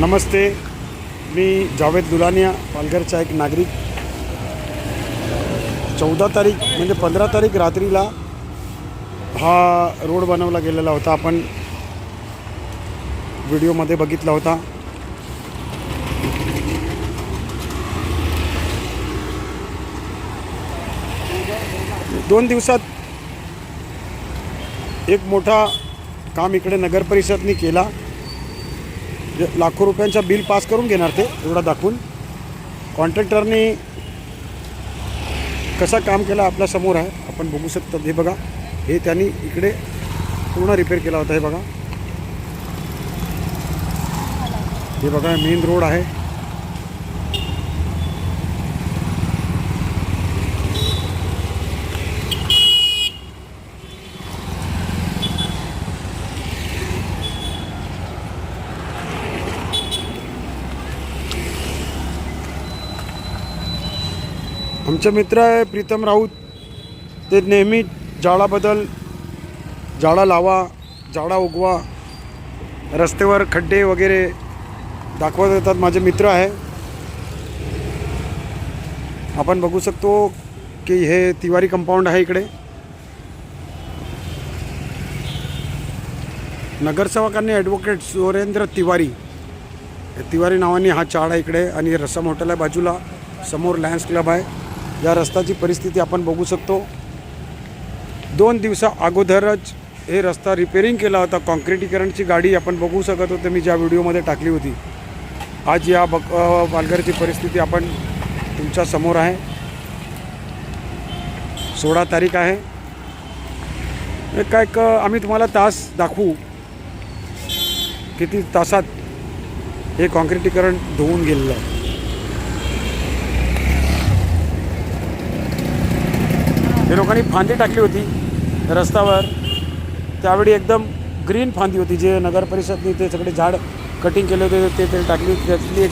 नमस्ते मी जावेद दुलानिया पालघरचा एक नागरिक. चौदा तारीख म्हणजे पंधरा तारीख रात्रीला हा रोड बनवला गेलेला होता. आपण व्हिडिओमध्ये बघितला होता. दोन दिवसात एक मोठा काम इकडे नगर परिषदनी केला. लाखो रुपयांचा बिल पास करून घेणार ते एवढा दाखवून. कॉन्ट्रॅक्टरनी कसा काम केला आपल्यासमोर आहे आपण बघू शकतो. हे बघा हे त्यांनी इकडे पूर्ण रिपेअर केला होता हे बघा. हे बघा मेन रोड आहे. आमचे मित्र आहे प्रीतम राऊत. ते नेहमी झाडाबद्दल जाळा लावा झाडा उगवा रस्त्यावर खड्डे वगैरे दाखवत येतात. माझे मित्र आहे. आपण बघू शकतो की हे तिवारी कंपाऊंड आहे इकडे. नगरसेवकांनी ॲडव्होकेट सुरेंद्र तिवारी. तिवारी नावाने हा चाड आहे इकडे आणि रसम हॉटेल आहे बाजूला समोर लायन्स क्लब आहे. या रस्त्याची परिस्थिती आपण बघू शकतो. दोन दिवसा अगोदरच हे रस्ता रिपेरिंग केला होता. कॉन्क्रिटीकरणची गाडी आपण बघू शकत होतो. मी ज्या व्हिडिओमध्ये टाकली होती. आज या बक पालघरची परिस्थिती आपण तुमच्यासमोर आहे. सोळा तारीख आहे. काय क आम्ही तुम्हाला तास दाखवू. किती तासात हे कॉन्क्रिटीकरण धुवून गेलेलं आहे. हे लोकांनी फांदी टाकली होती रस्त्यावर. त्यावेळी एकदम ग्रीन फांदी होती जे नगर परिषदने ते सगळे झाड कटिंग केले होते ते ते टाकली त्यातली एक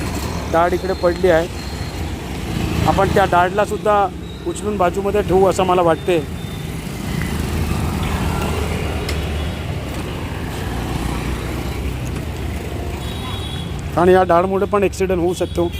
डाळ इकडे पडली आहे. आपण त्या डाळलासुद्धा उचलून बाजूमध्ये ठेवू असं मला वाटते आणि या डाळमुळे पण ॲक्सिडेंट होऊ शकतो.